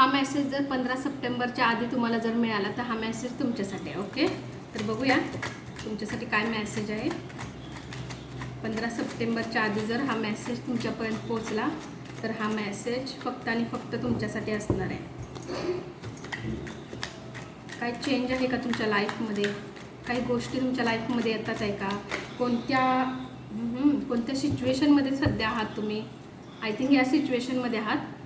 हा मेसेज जर पंधरा सप्टेंबरच्या आधी तुम्हाला जर मिळाला तर हा मेसेज तुमच्यासाठी आहे ओके तर बघूया तुमच्यासाठी काय मेसेज आहे? पंधरा सप्टेंबरच्या आधी जर हा मेसेज तुमच्यापर्यंत पोचला तर हा मेसेज फक्त आणि फक्त तुमच्यासाठी असणार आहे. काय चेंज आहे का तुमच्या लाईफमध्ये काही गोष्टी तुमच्या लाईफमध्ये येतात आहे का? कोणत्या कोणत्या सिच्युएशनमध्ये सध्या आहात तुम्ही? आय थिंक या सिच्युएशनमध्ये आहात.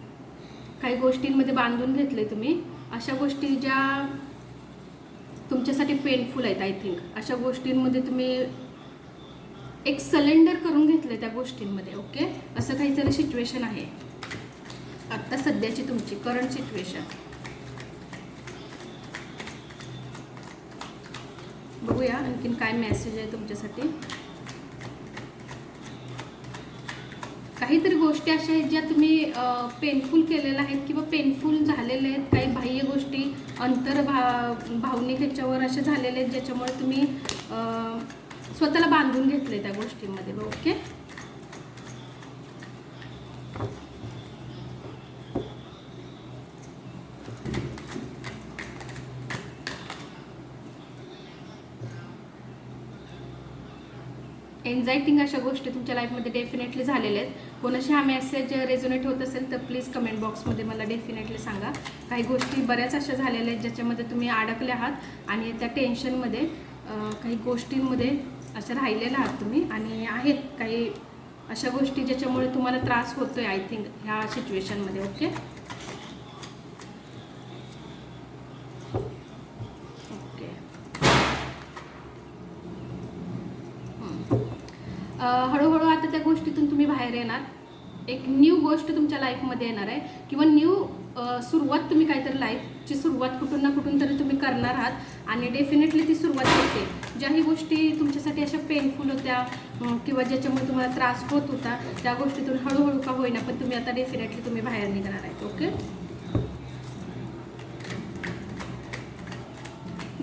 काही गोष्टींमध्ये बांधून घेतले तुम्ही. अशा गोष्टी ज्या तुमच्यासाठी पेनफुल आहेत आय थिंक अशा गोष्टींमध्ये तुम्ही एक सलेंडर करून घेतलं त्या गोष्टींमध्ये ओके असं काहीतरी सिच्युएशन आहे. आत्ता सध्याची तुमची करंट सिच्युएशन बघूया आणखीन काय मेसेज आहे तुमच्यासाठी. काहीतरी गोष्टी अशा आहेत ज्या तुम्ही पेनफुल केलेल्या आहेत किंवा पेनफुल झालेल्या आहेत. काही बाह्य गोष्टी अंतर भा भावनिक ह्याच्यावर अशा झालेल्या आहेत ज्याच्यामुळे तुम्ही स्वतःला बांधून घेतले त्या गोष्टींमध्ये. ओके? एन्झायटिंग अशा गोष्टी तुमच्या लाईफमध्ये डेफिनेटली झालेल्या आहेत. कोणाशी हा मेसेज रेझोनेट होत असेल तर प्लीज कमेंट बॉक्समध्ये मला डेफिनेटली सांगा. काही गोष्टी बऱ्याच अशा झालेल्या आहेत ज्याच्यामध्ये तुम्ही अडकले आहात आणि त्या टेन्शनमध्ये काही गोष्टींमध्ये अशा राहिलेल्या आहात तुम्ही आणि आहेत काही अशा गोष्टी ज्याच्यामुळे तुम्हाला त्रास होतो आहे आय थिंक ह्या सिच्युएशनमध्ये ओके ओके हळूहळू आता त्या गोष्टीतून तुम्ही बाहेर येणार. एक न्यू गोष्ट तुमच्या लाईफमध्ये येणार आहे. किंवा न्यू सुरुवात तुम्ही काहीतरी लाईफची सुरुवात कुठून ना कुठून तरी तुम्ही करणार आहात. आणि डेफिनेटली ती सुरुवात होते. ज्याही गोष्टी तुमच्यासाठी अशा पेनफुल होत्या किंवा ज्याच्यामुळे तुम्हाला त्रास होत होता त्या गोष्टीतून हळूहळू का होईना पण तुम्ही आता डेफिनेटली तुम्ही बाहेर निघणार आहेत ओके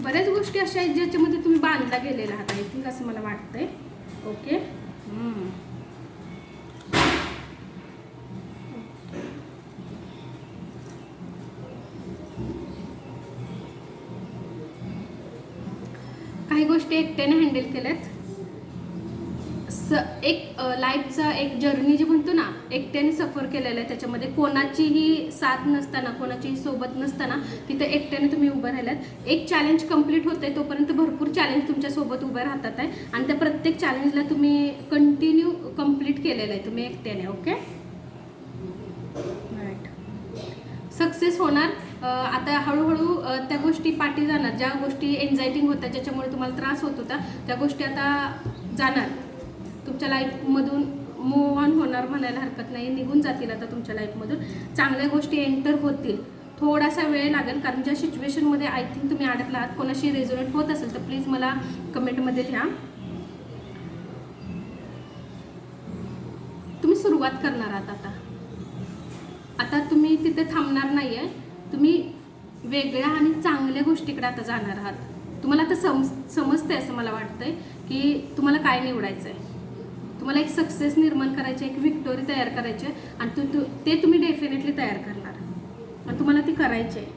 बऱ्याच गोष्टी अशा आहेत ज्याच्यामध्ये तुम्ही बांधला गेलेला आहात आय थिंक असं मला वाटतंय ओके काही गोष्टी एकट्याने हँडल केल्यात. स एक लाईफचा एक जर्नी जे म्हणतो ना एकट्याने सफर केलेला आहे. त्याच्यामध्ये कोणाचीही साथ नसताना कोणाचीही सोबत नसताना तिथं एकट्याने तुम्ही उभं राहिलात. एक चॅलेंज कंप्लीट आहे तोपर्यंत भरपूर चॅलेंज तुमच्यासोबत उभे राहतात आहे. आणि त्या प्रत्येक चॅलेंजला तुम्ही कंटिन्यू कंप्लीट केलेलं आहे तुम्ही एकट्याने ओके सक्सेस होणार. आता हळूहळू त्या गोष्टी पाठी जाणार. ज्या गोष्टी एन्झायटिंग होत्या ज्याच्यामुळे तुम्हाला त्रास होत होता त्या गोष्टी आता जाणार. तुमच्या लाईफमधून मूव ऑन होणार म्हणायला हरकत नाही. निघून जातील आता तुमच्या लाईफमधून चांगल्या गोष्टी एंटर होतील. थोडासा वेळ लागेल. कारण ज्या सिच्युएशनमध्ये आय थिंक तुम्ही अडकला आहात कोणाशी रेझोनेट होत असेल तर प्लीज मला कमेंटमध्ये लिहा. तुम्ही सुरुवात करणार आहात आता. आता तुम्ही तिथे थांबणार नाही आहे तुम्ही वेगळ्या आणि चांगल्या गोष्टीकडे आता जाणार आहात. तुम्हाला आता सम समजते असं मला वाटतंय की तुम्हाला काय निवडायचं आहे तुम्हाला एक सक्सेस निर्माण करायची आहे, एक विक्टोरी तयार करायची आहे आणि तू ते तुम्ही डेफिनेटली तयार करणार आणि तुम्हाला ती करायची आहे.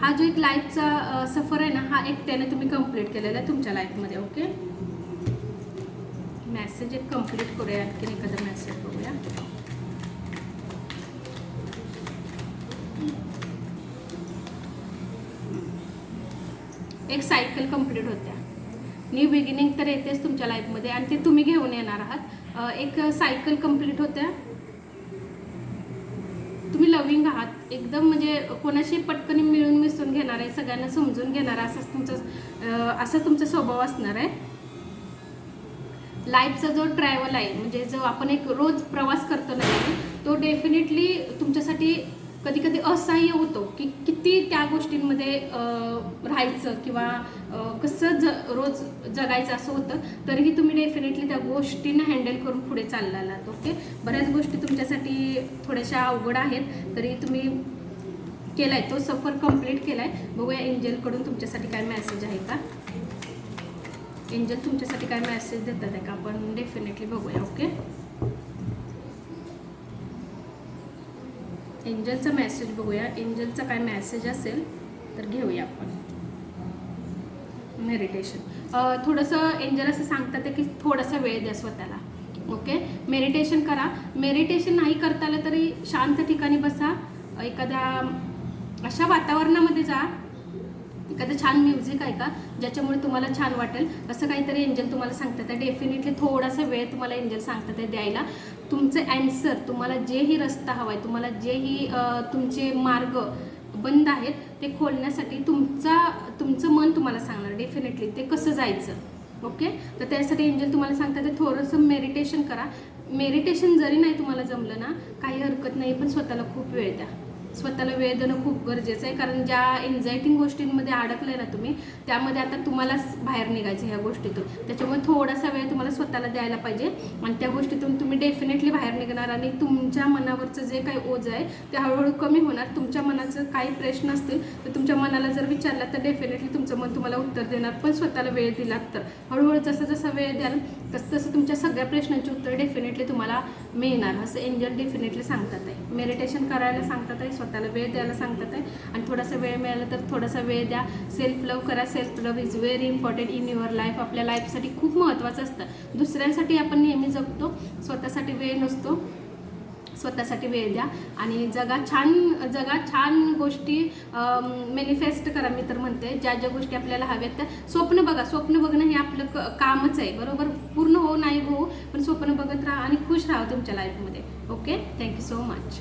हा जो एक लाईफचा सफर आहे ना हा एकट्याने तुम्ही कंप्लीट केलेला आहे तुमच्या लाईफमध्ये ओके मॅसेज एक कंप्लीट करूया आणखीन एखादा मॅसेज बघूया. एक सायकल कंप्लीट होत्या. न्यू बिगिनिंग तर येतेच तुमच्या लाईफमध्ये आणि ते तुम्ही घेऊन येणार आहात. एक सायकल कंप्लीट होत्या. तुम्ही लविंग आहात. एकदम म्हणजे कोणाशी पटकन मिळून मिसळून घेणार आहे सगळ्यांना समजून घेणार असंच तुमचं अ, असा तुमचा स्वभाव असणार आहे. लाईफचा जो ट्रॅव्हल आहे म्हणजे जो आपण एक रोज प्रवास करतो ना तो डेफिनेटली तुमच्यासाठी कधी कधी असह्य होतो की किती त्या गोष्टींमध्ये राहायचं किंवा कसं ज रोज जगायचं असं होतं तरीही तुम्ही डेफिनेटली त्या गोष्टींना हँडल करून पुढे चाललात ओके बऱ्याच गोष्टी तुमच्यासाठी थोड्याशा अवघड आहेत तरी तुम्ही केलाय तो सफर कंप्लीट केलाय. बघूया एंजलकडून तुमच्यासाठी काय मेसेज आहे का? एंजल तुमच्यासाठी काय मेसेज देतात आहे का? आपण डेफिनेटली बघूया ओके एंजलचा मेसेज बघूया. एंजलचा काय मेसेज असेल तर घेऊया आपण. मेडिटेशन थोडंसं एंजल असं सांगतात की थोडासा वेळ द्या स्वतःला. ओके मेडिटेशन करा. मेडिटेशन नाही करता आलं तरी शांत ठिकाणी बसा. एखाद्या अशा वातावरणामध्ये जा एखादं छान म्युझिक ऐका ज्याच्यामुळे तुम्हाला छान वाटेल. असं काहीतरी एंजल तुम्हाला सांगतात. आहे डेफिनेटली थोडासा वेळ तुम्हाला एंजल सांगतात आहे द्यायला. तुमचं ॲन्सर तुम्हाला जेही रस्ता हवा आहे तुम्हाला जेही तुमचे मार्ग बंद आहेत ते खोलण्यासाठी तुमचा तुमचं मन तुम्हाला सांगणार. डेफिनेटली ते कसं जायचं. ओके तर त्यासाठी एंजल तुम्हाला सांगतात ते थोडंसं मेडिटेशन करा. मेडिटेशन जरी नाही तुम्हाला जमलं ना काही हरकत नाही पण स्वतःला खूप वेळ द्या. स्वतःला वेळ देणं खूप गरजेचं आहे. कारण ज्या एन्झायटिंग गोष्टींमध्ये अडकले ना तुम्ही त्यामध्ये आता तुम्हालाच बाहेर निघायचं ह्या गोष्टीतून. त्याच्यामुळे थोडासा वेळ तुम्हाला स्वतःला द्यायला पाहिजे आणि त्या गोष्टीतून तुम्ही डेफिनेटली बाहेर निघणार आणि तुमच्या मनावरचं जे काही ओझ आहे ते हळूहळू कमी होणार. तुमच्या मनाचं काही प्रश्न असतील तर तुमच्या मनाला जर विचारला तर डेफिनेटली तुमचं मन तुम्हाला उत्तर देणार. पण स्वतःला वेळ दिलात तर. हळूहळू जसं जसा वेळ द्याल तसं तसं तुमच्या सगळ्या प्रश्नांची उत्तर डेफिनेटली तुम्हाला मिळणार. असं एंजल डेफिनेटली सांगतात आहे. मेडिटेशन करायला सांगतात आहे. स्वतःला वेळ द्यायला सांगतात आहे. आणि थोडासा वेळ मिळाला तर थोडासा वेळ द्या. सेल्फ लव्ह करा. Self love is very important in your life आपल्या लाईफसाठी खूप महत्त्वाचं असतं. दुसऱ्यांसाठी आपण नेहमी जगतो. स्वतःसाठी वेळ नसतो. स्वतःसाठी वेळ द्या. आणि जगा छान जगा छान गोष्टी मॅनिफेस्ट करा मी तर म्हणते. ज्या ज्या गोष्टी आपल्याला हव्यात त्या स्वप्न बघा. स्वप्न बघणं हे आपलं क कामच आहे. बरोबर? पूर्ण हो नाही हो पण स्वप्न बघत राहा आणि खुश राहा तुमच्या लाईफमध्ये ओके थँक्यू सो मच